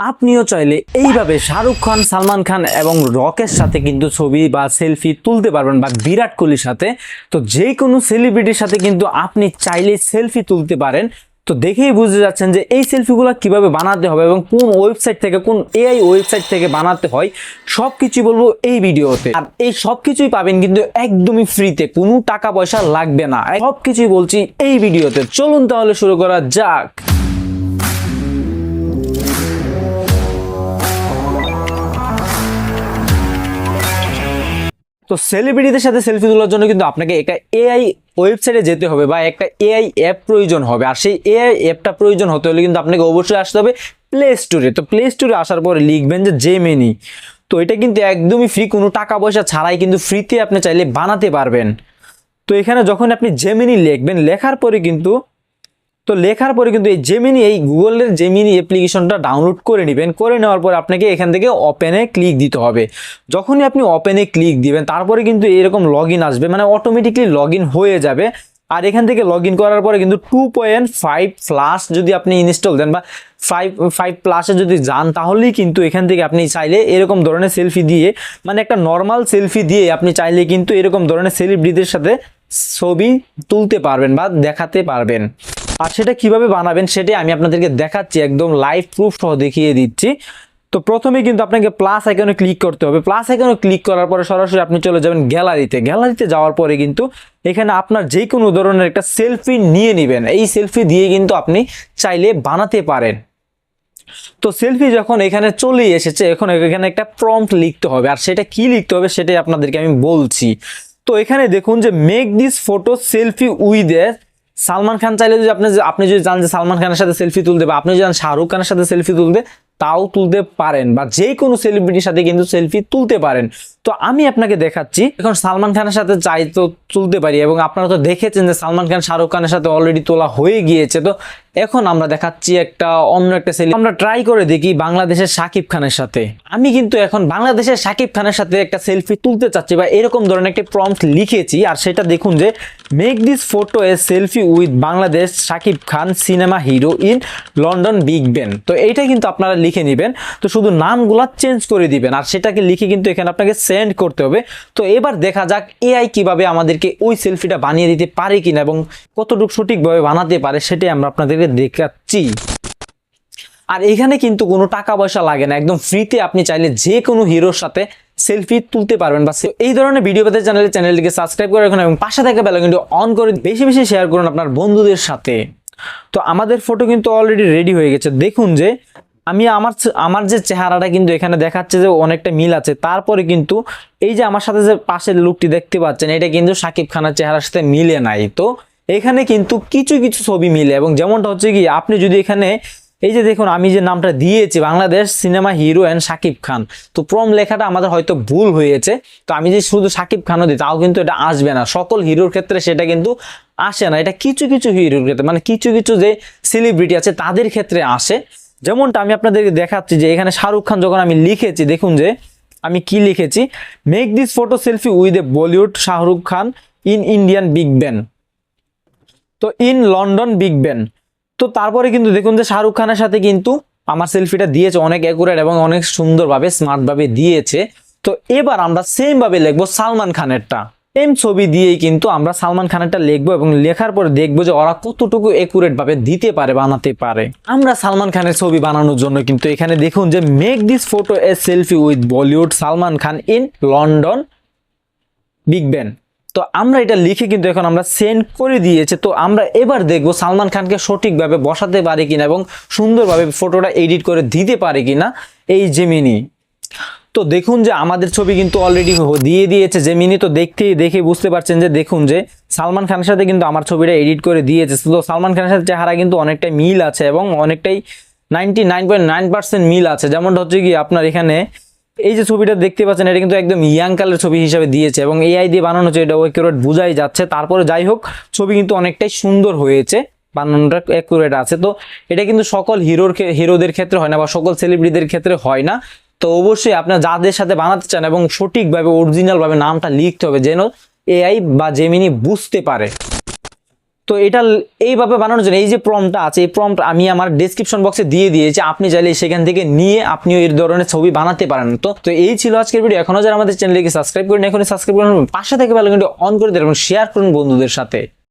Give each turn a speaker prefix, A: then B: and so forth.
A: আপনিও চাইলে এইভাবে শাহরুখ খান, সালমান খান এবং রকের সাথে কিন্তু ছবি বা সেলফি তুলতে পারবেন বা বিরাট কোহলির সাথে। তো যে কোনো সেলিব্রিটির সাথে কিন্তু আপনি চাইলে সেলফি তুলতে পারেন। তো দেখেই বুঝতে যাচ্ছেন যে এই সেলফিগুলো কীভাবে বানাতে হবে এবং কোন ওয়েবসাইট থেকে, কোন এআই ওয়েবসাইট থেকে বানাতে হয় সব কিছুই বলব এই ভিডিওতে। আর এই সব কিছুই পাবেন কিন্তু একদমই ফ্রিতে, কোনো টাকা পয়সা লাগবে না। সব কিছুই বলছি এই ভিডিওতে। চলুন তাহলে শুরু করা যাক। তো সেলিব্রিটিদের সাথে সেলফি তোলার জন্য কিন্তু আপনাকে একটা এআই ওয়েবসাইটে যেতে হবে বা একটা এআই অ্যাপ প্রয়োজন হবে। আর সেই এআই অ্যাপটা প্রয়োজন হতে হলে কিন্তু আপনাকে অবশ্যই আসতে হবে প্লে স্টোরে তো প্লে স্টোরে আসার পরে লিখবেন যে জেমেনি তো এটা কিন্তু একদমই ফ্রি কোনো টাকা পয়সা ছাড়াই কিন্তু ফ্রিতে আপনি চাইলে বানাতে পারবেন। তো এখানে যখন আপনি জেমিনি লিখবেন, লেখার পরে কিন্তু তো লেখার পরে কিন্তু এই জেমিনি এই গুগলের জেমিনি অ্যাপ্লিকেশনটা ডাউনলোড করে নেবেন। করে নেওয়ার পর আপনাকে এখান থেকে ওপেনে ক্লিক দিতে হবে। যখনই আপনি ওপেনে ক্লিক দিবেন, তারপরে কিন্তু এরকম লগ আসবে মানে অটোমেটিকলি লগ হয়ে যাবে। আর এখান থেকে লগ করার পরে কিন্তু টু পয়েন্ট ফাইভ প্লাস যদি আপনি ইনস্টল দেন বা ফাইভ ফাইভ প্লাসে যদি যান, তাহলেই কিন্তু এখান থেকে আপনি চাইলে এরকম ধরনের সেলফি দিয়ে মানে একটা নর্মাল সেলফি দিয়ে আপনি চাইলে কিন্তু এরকম ধরনের সেলিব্রিটিদের সাথে ছবি তুলতে পারবেন বা দেখাতে পারবেন। আর সেটা কীভাবে বানাবেন সেটাই আমি আপনাদেরকে দেখাচ্ছি, একদম লাইভ প্রুফ সহ দেখিয়ে দিচ্ছি। তো প্রথমে কিন্তু আপনাকে প্লাস আইকনে ক্লিক করতে হবে। প্লাস আইকনে ক্লিক করার পরে সরাসরি আপনি চলে যাবেন গ্যালারিতে গ্যালারিতে যাওয়ার পরে কিন্তু এখানে আপনার যে কোনো ধরনের একটা সেলফি নিয়ে নেবেন। এই সেলফি দিয়ে কিন্তু আপনি চাইলে বানাতে পারেন। তো সেলফি যখন এখানে চলে এসেছে, এখন এখানে একটা প্রম্পট লিখতে হবে। আর সেটা কি লিখতে হবে সেটাই আপনাদেরকে আমি বলছি। তো এখানে দেখুন যে make this photo selfie with a Salman Khan চাইলে যদি আপনি আপনি যদি জান যে সালমান খানের সাথে সেলফি তুলতে বা আপনি যদি জান শাহরুখ খানের সাথে সেলফি তুলতে তাও তুলতে পারেন বা যে কোনো সেলিব্রিটির সাথে কিন্তু সেলফি তুলতে পারেন। তো আমি আপনাকে দেখাচ্ছি, এখন সালমান খানের সাথে চাই তো তুলতে পারি এবং আপনারা তো দেখেছেন যে সালমান খান শাহরুখ খানের সাথে অলরেডি তোলা হয়ে গিয়েছে। তো এখন আমরা দেখাচ্ছি একটা অন্য একটা সেলফি আমরা ট্রাই করে দেখি বাংলাদেশের সাকিব খানের সাথে। আমি কিন্তু এখন বাংলাদেশের সাকিব খানের সাথে একটা সেলফি তুলতে চাচ্ছি বা এরকম ধরনের একটা প্রম্পট লিখেছি আর সেটা দেখুন যে make this photo a selfie with Bangladesh Shakib Khan cinema hero in London Big Ben তো এইটা কিন্তু আপনারা লিখে নেবেন। তো শুধু নামগুলা চেঞ্জ করে দিবেন। আর সেটাকে লিখে কিন্তু এখানে আপনাকে সেন্ড করতে হবে। তো এবার দেখা যাক এআই কীভাবে আমাদেরকে ওই সেলফিটা বানিয়ে দিতে পারে কিনা এবং কতটুকু সঠিকভাবে বানাতে পারে সেটাই আমরা আপনাদেরকে দেখাচ্ছি। আর এখানে কিন্তু কোনো টাকা পয়সা লাগে না। একদম ফ্রিতে আপনি চাইলে যে কোনো হিরোর সাথে সেলফি তুলতে পারবেন। বা এই ধরনের ভিডিও পেতে চ্যানেলে চ্যানেলটিকে সাবস্ক্রাইব করে রাখুন এবং পাশে থাকা বেলা কিন্তু অন করে বেশি বেশি শেয়ার করুন আপনার বন্ধুদের সাথে। তো আমাদের ফটো কিন্তু অলরেডি রেডি হয়ে গেছে। দেখুন যে আমি আমার আমার যে চেহারাটা কিন্তু এখানে দেখাচ্ছে যে অনেকটা মিল আছে। তারপরে কিন্তু এই যে আমার সাথে যে পাশের লুকটি দেখতে পাচ্ছেন, এটা কিন্তু সাকিব খানের চেহারার সাথে মিলে নাই। তো এখানে কিন্তু কিছু কিছু ছবি মিলে এবং যেমনটা হচ্ছে কি, আপনি যদি এখানে এই যে দেখুন, আমি যে নামটা দিয়েছি, Bangladesh cinema hero and Shakib Khan, তো প্রম লেখাটা আমাদের হয়তো ভুল হয়েছে। তো আমি যে শুধু সাকিব খানও দিই, তাও কিন্তু এটা আসবে না। সকল হিরোর ক্ষেত্রে সেটা কিন্তু আসে না। এটা কিছু কিছু হিরোর ক্ষেত্রে মানে কিছু কিছু যে সেলিব্রিটি আছে, তাদের ক্ষেত্রে আসে। যেমনটা আমি আপনাদেরকে দেখাচ্ছি যে এখানে শাহরুখ খান যখন আমি লিখেছি, দেখুন যে আমি কি লিখেছি? Make this photo selfie with a Bollywood Shahrukh Khan in Indian Big Ben তো ইন লন্ডন বিগ ব্যান তো তারপরে কিন্তু দেখুন যে শাহরুখ খানের সাথে কিন্তু আমার সেলফিটা দিয়েছে, অনেক অ্যাকুরেট এবং অনেক সুন্দরভাবে স্মার্টভাবে দিয়েছে। তো এবার আমরা সেমভাবে লিখব সালমান খানেরটা। সেম ছবি দিয়েই কিন্তু আমরা সালমান খানেরটা লিখব এবং লেখার পরে দেখব যে ওরা কতটুকু একুরেট ভাবে দিতে পারে, বানাতে পারে। আমরা সালমান খানের ছবি বানানোর জন্য কিন্তু এখানে দেখুন যে make this photo a selfie with Bollywood Salman Khan in London Big Ben তো আমরা এটা লিখে কিন্তু এখন আমরা সেন্ড করে দিয়েছে। তো আমরা এবার দেখব সালমান খানকে সঠিকভাবে বসাতে পারে কিনা এবং সুন্দরভাবে ফটোটা এডিট করে দিতে পারে কিনা। এই জেমিনি তো দেখুন যে আমাদের ছবি কিন্তু অলরেডি দিয়ে দিয়েছে। যে মিনি তো দেখতে দেখে বুঝতে পারছেন যে দেখুন যে সালমান খানের সাথে কিন্তু আমার ছবিটা এডিট করে দিয়েছে। তো সালমান খানের সাথে চেহারা কিন্তু অনেকটাই মিল আছে এবং অনেকটাই নাইনটি মিল আছে। যেমনটা হচ্ছে কি আপনার এখানে এই যে ছবিটা দেখতে পাচ্ছেন, এটা কিন্তু একদম ইয়াং কালের ছবি হিসাবে দিয়েছে এবং এআই দিয়ে বানানো হচ্ছে, এটা একুরেট বোঝাই যাচ্ছে। তারপরে যাই হোক, ছবি কিন্তু অনেকটাই সুন্দর হয়েছে, বানানোটা একুরেট আছে। তো এটা কিন্তু সকল হিরোর হিরোদের ক্ষেত্রে হয় না বা সকল সেলিব্রিটিদের ক্ষেত্রে হয় না। তো অবশ্যই আপনার যাদের সাথে বানাতে চান এবং সঠিকভাবে অরিজিনালভাবে নামটা লিখতে হবে, যেন এআই বা জেমিনি বুঝতে পারে। তো এটা এইভাবে বানানোর জন্য এই যে প্রমটা আছে, এই প্রমটা আমি আমার ডেসক্রিপশন বক্সে দিয়ে দিয়েছি। আপনি চাইলে সেখান থেকে নিয়ে আপনিও এই ধরনের ছবি বানাতে পারেন। তো তো এই ছিল আজকের ভিডিও এখনও যারা আমাদের চ্যানেলকে সাবস্ক্রাইব করেন, এখনই সাবস্ক্রাইব করুন পাশে থেকে ভালো কিন্তু অন করে দেন এবং শেয়ার করুন বন্ধুদের সাথে।